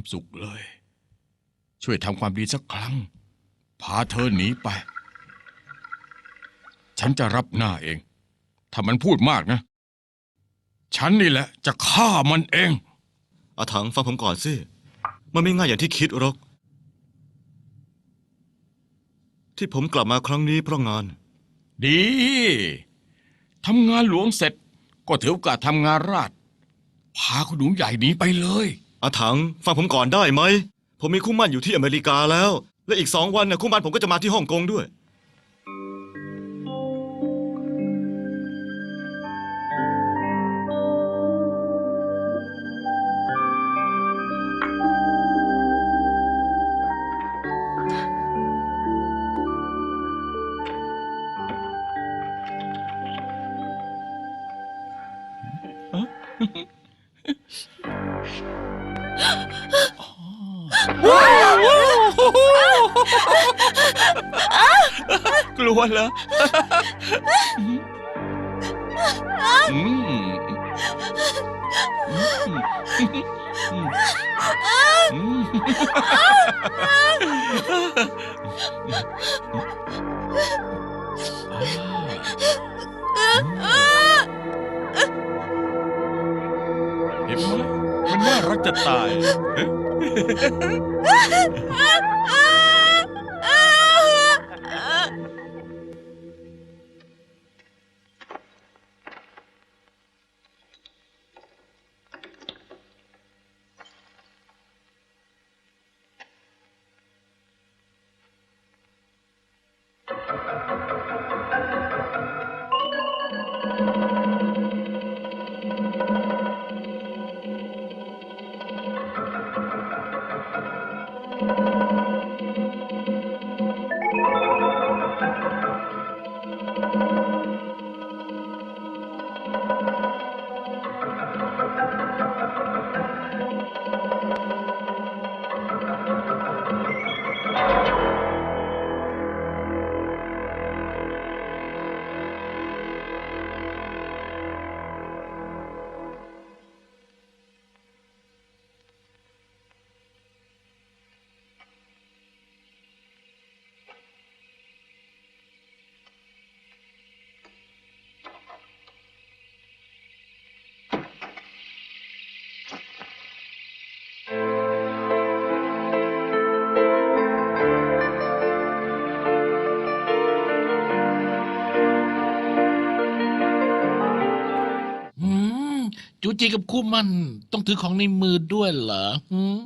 ความสุขเลย ช่วยทำความดีสักครั้ง พาเธอหนีไป ฉันจะรับหน้าเอง ถ้ามันพูดมากนะ ฉันนี่แหละ จะฆ่ามันเองอาถังฟังผมก่อนสิ มันไม่ง่ายอย่างที่คิดหรอก ที่ผมกลับมาครั้งนี้เพราะงาน ดีทำงานหลวงเสร็จ ก็ถือโอกาสทำงานราช พาคุณหนูใหญ่หนีไปเลย อาถังฟังผมก่อนได้ไหม ผมมีคู่มั่นอยู่ที่อเมริกาแล้ว และอีกสองวันน่ะคู่มั่นผมก็จะมาที่ฮ่องกงด้วย กลัวเหรออืมอืมเห็นไหมมันน่ารักจะตาย Thank you. จูจีกับคู่มันต้องถือของในมือด้วยเหรอหืม